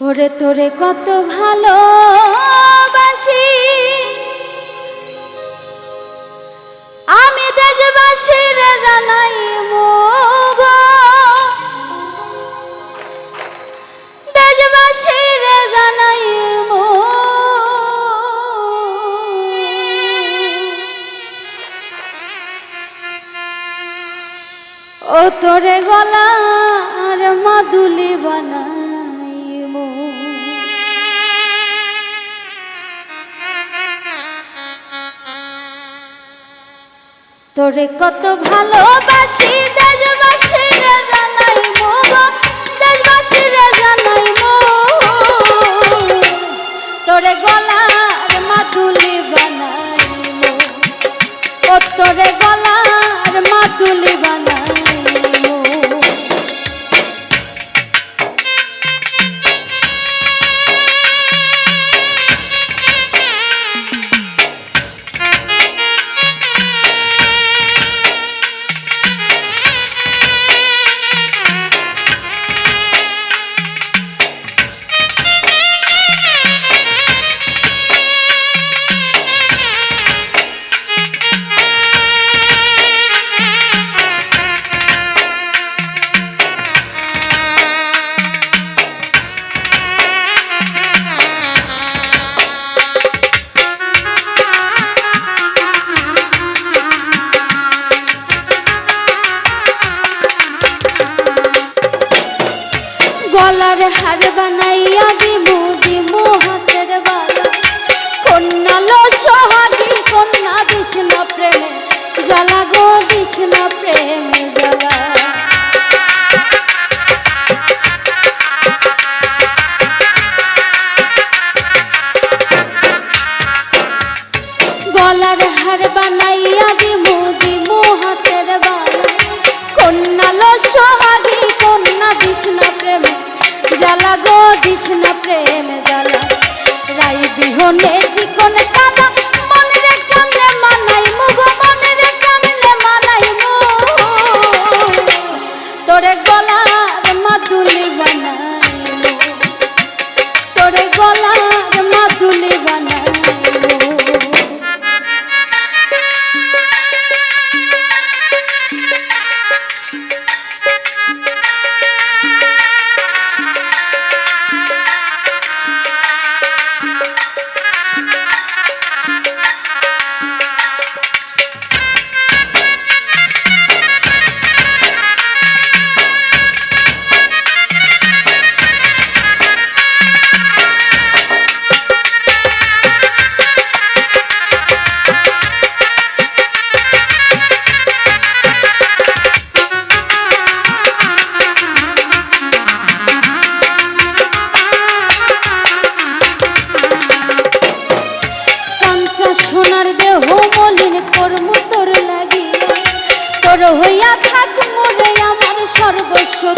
ওরে তোরে কত ভালোবাসি। আমি দেশবাসীর জানাই জানাই ও তোরে গলার মাদুলি বানাইব তোরে কত ভালোবাসি দেশবাসীর জানাইব দেশবাসীর গো তোরে জ্বালা গো দিস না প্রেম জ্বালা। রাই বিহনে চিকন কাঞ্চা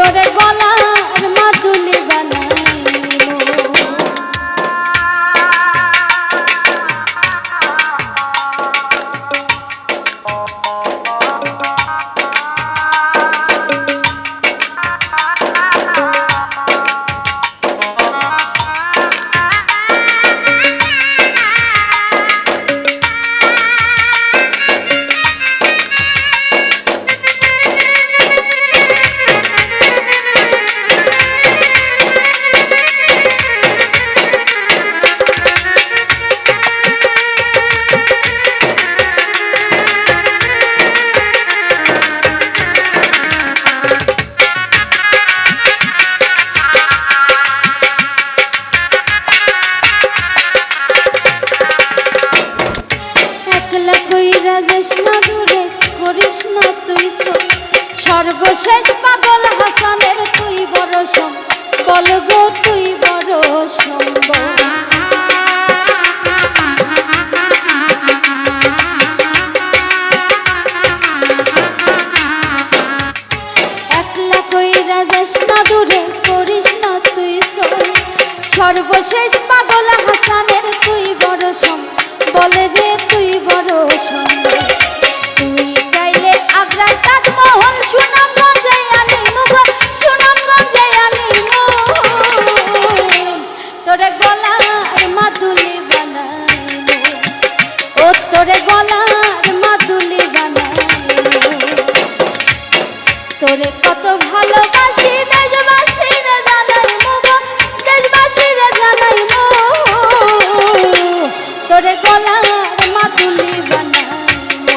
তোরে গলার সর্বশেষ পাগল হাসানের গলার মাদুলি বানাই মো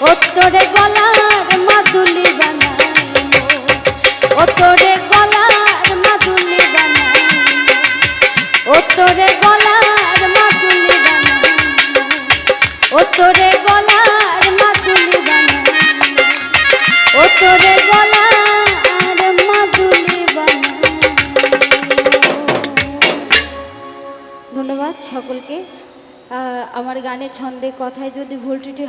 ও তোরে গলার মাদুলি বানাই মো ও তোরে গলার মাদুলি বানাই মো ও তোরে গলার মাদুলি বানাই মো ও তোরে গলার মাদুলি বানাই ও তোরে গলার আমার গানের ছন্দে কথায় যদি ভুল হয়